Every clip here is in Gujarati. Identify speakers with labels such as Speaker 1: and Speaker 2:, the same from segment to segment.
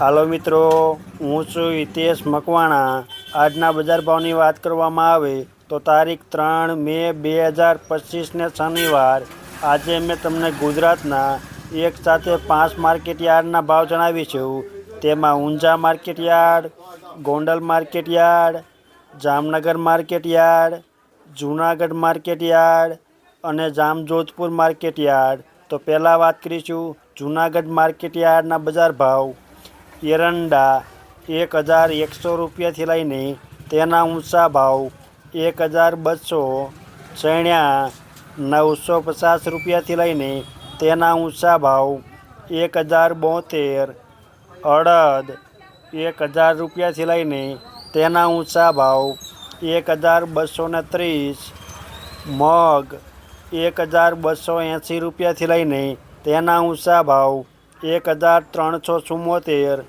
Speaker 1: હાલો મિત્રો, હું છું હિતેશ મકવાણા. આજના બજાર ભાવની વાત કરવામાં આવે તો તારીખ ત્રણ મે બે હજાર પચીસને શનિવાર. આજે મેં તમને ગુજરાતના એક સાથે પાંચ માર્કેટ યાર્ડના ભાવ જણાવીશું તેમાં Unjha market yard, Gondal market yard, Jamnagar market yard, Junagadh market yard અને જામજોધપુર માર્કેટ યાર્ડ. તો પહેલાં વાત કરીશું જૂનાગઢ માર્કેટ યાર્ડના બજાર ભાવ. એરંડા એક હજાર એકસો રૂપિયાથી લઈને તેના ઊંચા ભાવ એક હજાર બસો ચણ્યા નવસો પચાસ રૂપિયાથી લઈને તેના ઊંચા ભાવ એક હજાર બોતેર, અડદ એક હજાર રૂપિયાથી લઈને તેના ઊંચા ભાવ એક હજાર બસો ને ત્રીસ, મગ એક હજાર બસો એંસી રૂપિયાથી લઈને તેના ઊંચા ભાવ એક હજાર ત્રણસો ચુમ્મોતેર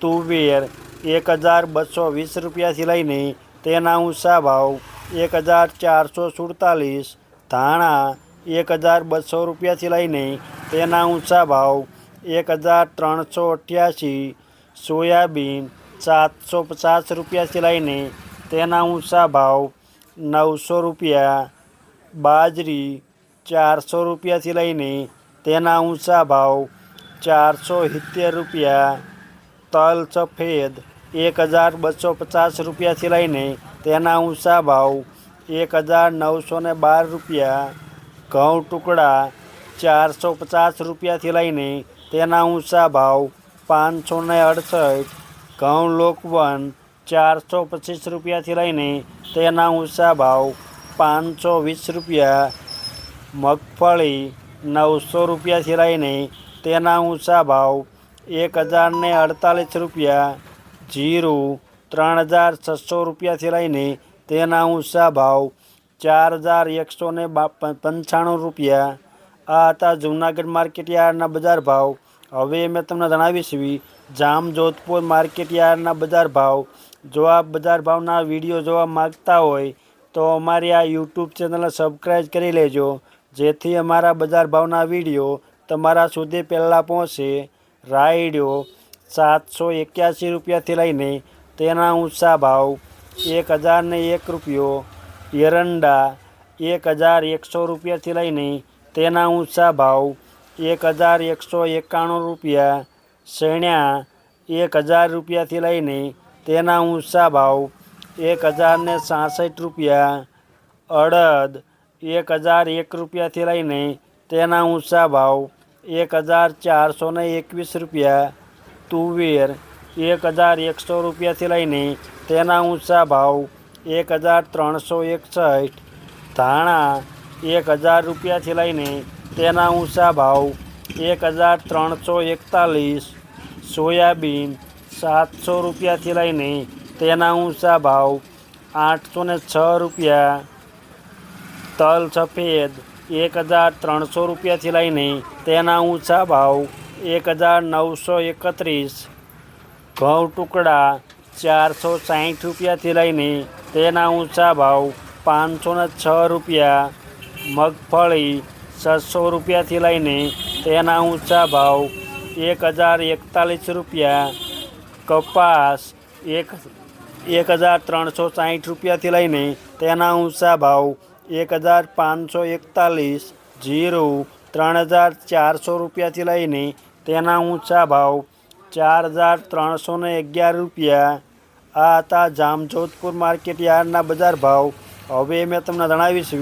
Speaker 1: તુવેર એક હજાર બસો વીસ રૂપિયાથી લઈને તેના ઊંચા ભાવ એક હજાર ચારસો સુડતાલીસ, ધાણા એક હજાર બસો રૂપિયાથી લઈને તેના ઊંચા ભાવ એક હજાર ત્રણસો અઠ્યાસી, સોયાબીન સાતસો પચાસ રૂપિયાથી લઈને તેના ઊંચા ભાવ નવસો રૂપિયા, બાજરી ચારસો રૂપિયાથી લઈને તેના ઊંચા ભાવ ચારસો સિત્તેર રૂપિયા. તલ સફેદ એક હજાર બસો પચાસ રૂપિયાથી લઈને તેના ઊંચા ભાવ એક હજાર નવસો ને બાર રૂપિયા. ઘઉં ટુકડા ચારસો પચાસ રૂપિયાથી લઈને તેના ઊંચા ભાવ પાંચસો ને અડસઠ. ઘઉં લોકવન ચારસો પચીસ રૂપિયાથી લઈને તેના ઊંચા ભાવ પાંચસો વીસ રૂપિયા. મગફળી નવસો રૂપિયાથી લઈને તેના ઊંચા ભાવ એક હજારને અડતાલીસ રૂપિયા. જીરું ત્રણ હજાર છસો રૂપિયાથી લઈને તેના ઊંચા ભાવ ચાર હજાર એકસો ને પંચાણું રૂપિયા. આ હતા જૂનાગઢ માર્કેટ યાર્ડના બજાર ભાવ. હવે મેં તમને જણાવીશ જામ જોધપુર માર્કેટ યાર્ડના બજાર ભાવ. જો આ બજાર ભાવના વીડિયો જોવા માગતા હોય તો અમારી આ યુટ્યુબ ચેનલને સબસ્ક્રાઈબ કરી લેજો. જેથી અમારા બજાર ભાવના વીડિયો તમારા સુધી પહેલાં પહોંચે. રાયડો સાતસો એક્યાસી રૂપિયાથી લઈને તેના ઊંચા ભાવ એક હજારને એક રૂપિયો. એરંડા એક હજાર એકસો રૂપિયાથી લઈને તેના ઊંચા ભાવ એક હજાર એકસો એકાણું રૂપિયા. શેણ્યા એક હજાર રૂપિયાથી લઈને તેના ઊંચા ભાવ એક હજારને સાસઠ રૂપિયા. અડદ એક હજાર એક રૂપિયાથી લઈને તેના ઊંચા ભાવ એક હજાર ચારસો ને એકવીસ રૂપિયા, તુવેર એક હજાર એકસો રૂપિયાથી લઈને તેના ઊંચા ભાવ એક હજાર ત્રણસો એકસઠ, ધાણા એક હજાર રૂપિયાથી લઈને તેના ઊંચા ભાવ એક હજાર ત્રણસો એકતાલીસ, સોયાબીન સાતસો રૂપિયાથી લઈને તેના ઊંચા ભાવ આઠસો ને છ રૂપિયા તલ સફેદ એક હજાર ત્રણસો રૂપિયાથી લઈને તેના ઊંચા ભાવ એક હજાર નવસો એકત્રીસ. ઘઉં ટુકડા ચારસો સાઠ રૂપિયાથી લઈને તેના ઊંચા ભાવ પાંચસો ને છ રૂપિયા. મગફળી છસો રૂપિયાથી લઈને તેના ઊંચા ભાવ એક હજાર એકતાલીસ રૂપિયા. કપાસ એક એક હજાર ત્રણસો સાઠ રૂપિયાથી લઈને તેના ઊંચા ભાવ એક હજાર પાંચસો એકતાલીસ જીરું ત્રણ હજાર ચારસો રૂપિયાથી લઈને તેના ઊંચા ભાવ ચાર હજાર ત્રણસો ને અગિયાર રૂપિયા. આ હતા જામજોધપુર માર્કેટ યાર્ડના બજાર ભાવ. હવે મેં તમને જણાવીશ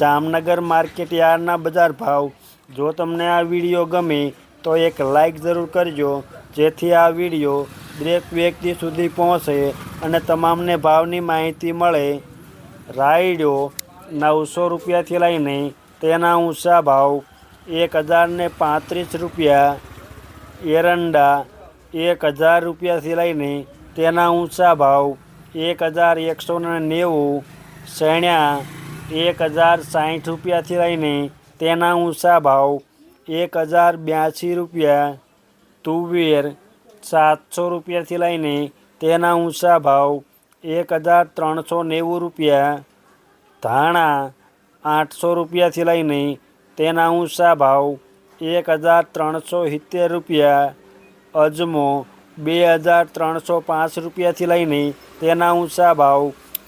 Speaker 1: જામનગર માર્કેટ યાર્ડના બજાર ભાવ. જો તમને આ વીડિયો ગમે તો એક લાઈક જરૂર કરજો, જેથી આ વીડિયો દરેક વ્યક્તિ સુધી પહોંચે અને તમામને ભાવની માહિતી મળે. રાયડો નવસો રૂપિયાથી લઈને તેના ઊંચા ભાવ એક હજારને પાંત્રીસ રૂપિયા, એરંડા એક હજાર રૂપિયાથી લઈને તેના ઊંચા ભાવ એક હજાર એકસો ને નેવું, શેણ્યા એક હજાર સાઠ રૂપિયાથી લઈને તેના ઊંચા ભાવ એક હજાર બ્યાસી રૂપિયા, તુવેર સાતસો રૂપિયાથી લઈને તેના ઊંચા ભાવ એક હજાર ત્રણસો નેવું રૂપિયા ધાણા આઠસો રૂપિયાથી લઈને તેના ઊંચા ભાવ એક હજાર ત્રણસો સિત્તેર રૂપિયા, અજમો બે હજાર ત્રણસો પાંચ રૂપિયાથી લઈને તેના ઊંચા ભાવ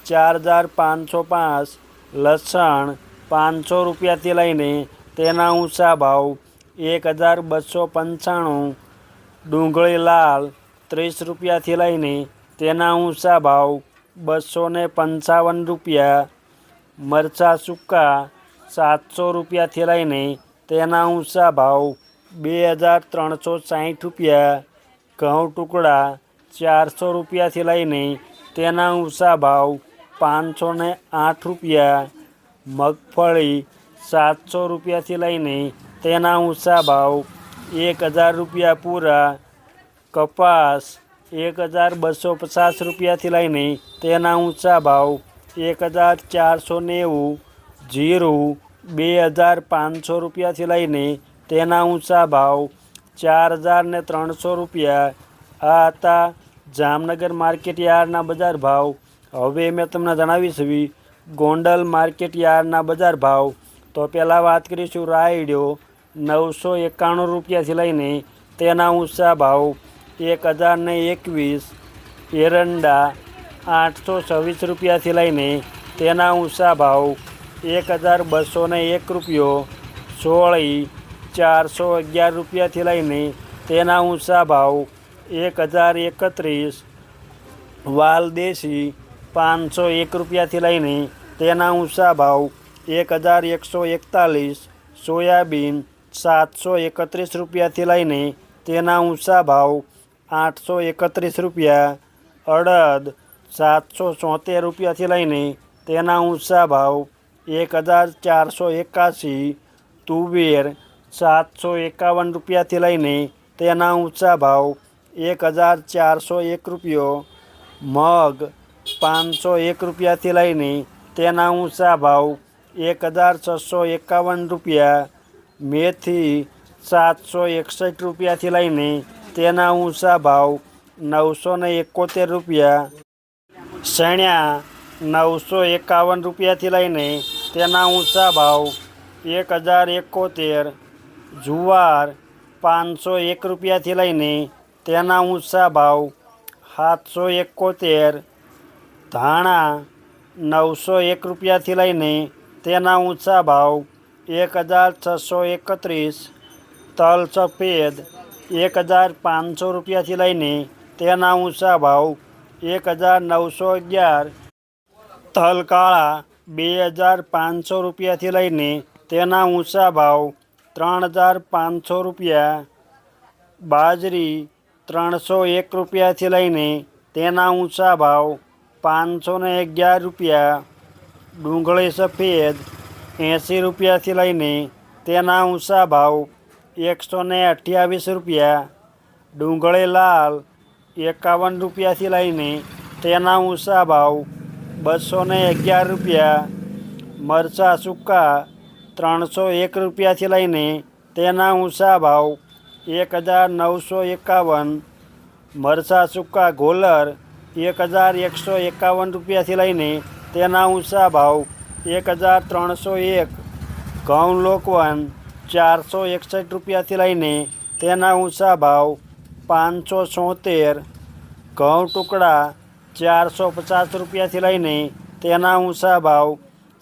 Speaker 1: ચાર હજાર પાંચસો પાંચ, લસણ પાંચસો રૂપિયાથી લઈને તેના ઊંચા ભાવ એક હજાર બસો પંચાણું, ડુંગળી લાલ ત્રીસ રૂપિયાથી લઈને તેના ઊંચા ભાવ બસો ને પંચાવન રૂપિયા મરચાં, સૂકા સાતસો રૂપિયાથી લઈને તેના ઊંચા ભાવ બે હજાર ત્રણસો સાઠ રૂપિયા, ઘઉં ટુકડા ચારસો રૂપિયાથી લઈને તેના ઊંચા ભાવ પાંચસો ને આઠ રૂપિયા, મગફળી સાતસો રૂપિયાથી લઈને તેના ઊંચા ભાવ એક હજાર રૂપિયા પૂરા, કપાસ એક હજાર બસો પચાસ રૂપિયાથી લઈને તેના ઊંચા ભાવ એક હજાર ચારસો નેવું, જીરું, બે હજાર પાંચસો રૂપિયાથી લઈને તેના ઊંચા ભાવ ચાર હજાર ને ત્રણસો રૂપિયા આ હતા. જામનગર માર્કેટ યાર્ડના બજાર ભાવ, હવે મેં તમને જણાવીશ એવી, ગોંડલ માર્કેટ યાર્ડના બજાર ભાવ. તો પહેલાં વાત કરીશું રાયડ્યો નવસો એકાણું રૂપિયાથી લઈને તેના ઊંચા ભાવ, એક હજાર એકવીસ. એરંડા આઠસો છવ્વીસ રૂપિયાથી લઈને તેના ઊંચા ભાવ એક હજાર બસો એક રૂપિયો, સોળી ચારસો અગિયાર રૂપિયાથી લઈને તેના ઊંચા ભાવ એક હજાર એકત્રીસ, વાલદેશી પાંચસો એક રૂપિયાથી લઈને તેના ઊંચા ભાવ એક હજાર એકસો એકતાલીસ, સોયાબીન સાતસો એકત્રીસ રૂપિયાથી લઈને તેના ઊંચા ભાવ આઠસો એકત્રીસ રૂપિયા, અડદ સાતસો ચોતેર રૂપિયાથી લઈને તેના ઊંચા ભાવ એક હજાર ચારસો એકાસી તુવેર સાતસો એકાવન રૂપિયાથી લઈને તેના ઊંચા ભાવ એક હજાર ચારસો એક રૂપિયો, મગ પાંચસો એક રૂપિયાથી લઈને તેના ઊંચા ભાવ એક હજાર છસો એકાવન રૂપિયા, મેથી સાતસો એકસઠ રૂપિયાથી લઈને તેના ઊંચા ભાવ નવસો ને એકોતેર રૂપિયા. સણ્યા નવસો એકાવન રૂપિયાથી લઈને તેના ઊંચા ભાવ એક હજાર એકોતેર જુવાર પાંચસો એક રૂપિયાથી લઈને તેના ઊંચા ભાવ સાતસો એકોતેર ધાણા નવસો એક રૂપિયાથી લઈને તેના ઊંચા ભાવ એક હજાર છસો એકત્રીસ તલ સફેદ એક હજાર પાંચસો રૂપિયાથી લઈને તેના ઊંચા ભાવ એક હજાર નવસો અગિયાર તલકાળા બે હજાર પાંચસો રૂપિયાથી લઈને તેના ઊંચા ભાવ ત્રણ હજાર પાંચસો રૂપિયા, બાજરી ત્રણસો એક રૂપિયાથી લઈને તેના ઊંચા ભાવ પાંચસો ને અગિયાર રૂપિયા, ડુંગળી સફેદ એંસી રૂપિયાથી લઈને તેના ઊંચા ભાવ એકસો ને અઠ્યાવીસ રૂપિયા, ડુંગળી લાલ એકાવન રૂપિયાથી લઈને તેના ઊંચા ભાવ બસો ને અગિયાર રૂપિયા, મરચાં સૂકા ત્રણસો એક રૂપિયાથી લઈને તેના ઊંચા ભાવ એક હજાર નવસો એકાવન, મરચાં સૂકા ગોલર એક હજાર એકસો એકાવન રૂપિયાથી લઈને તેના ઊંચા ભાવ એક હજાર ત્રણસો એક, ઘઉં લોકવન ચારસો એકસઠ રૂપિયાથી લઈને તેના ઊંચા ભાવ પાંચસો છોતેર ઘઉં ટુકડા ચારસો પચાસ રૂપિયાથી લઈને તેના ઊંચા ભાવ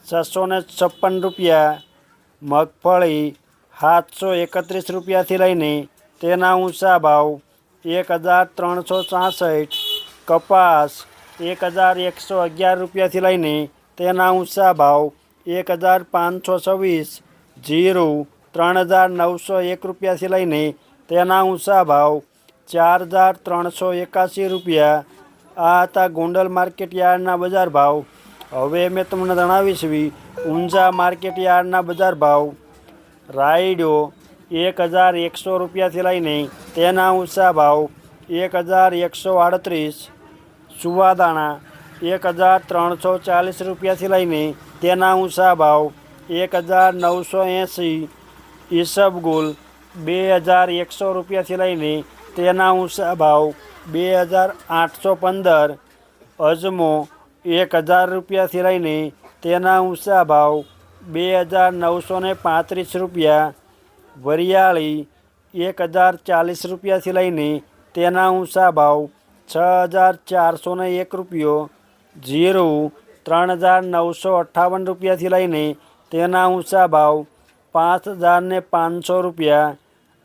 Speaker 1: છસો ને છપ્પન રૂપિયા, મગફળી સાતસો એકત્રીસ રૂપિયાથી લઈને તેના ઊંચા ભાવ એક હજાર ત્રણસો છાસઠ કપાસ એક હજાર એકસો અગિયાર રૂપિયાથી લઈને તેના ઊંચા ભાવ એક હજાર પાંચસો છવ્વીસ, જીરું ત્રણ હજાર નવસો એક રૂપિયાથી લઈને તેના ઊંચા ભાવ ચાર હજાર ત્રણસો એકાસી રૂપિયા. આ હતા ગોંડલ માર્કેટ યાર્ડના બજાર ભાવ. હવે મેં તમને જણાવીશ બી ઊંઝા માર્કેટ યાર્ડના બજાર ભાવ. રાયડો એક હજાર એકસો રૂપિયાથી લઈને તેના ઊંચા ભાવ એક હજાર એકસો આડત્રીસ. સુવાદાણા એક હજાર ત્રણસો ચાલીસ રૂપિયાથી લઈને તેના ઊંચા ભાવ એક હજાર નવસો એંસી ઈસબગુલ બે હજાર એકસો રૂપિયાથી લઈને તેના ઊંચા ભાવ બે હજાર આઠસો પંદર અજમો એક હજાર રૂપિયાથી લઈને તેના ઊંચા ભાવ બે હજાર નવસો પાંત્રીસ રૂપિયા વરિયાળી એક હજાર ચાલીસ રૂપિયાથી લઈને તેના ઊંચા ભાવ છ હજાર ચારસો એક રૂપિયો જીરું ત્રણ હજાર નવસો અઠ્ઠાવન રૂપિયાથી લઈને તેના ઊંચા ભાવ પાંચ હજાર પાંચસો રૂપિયા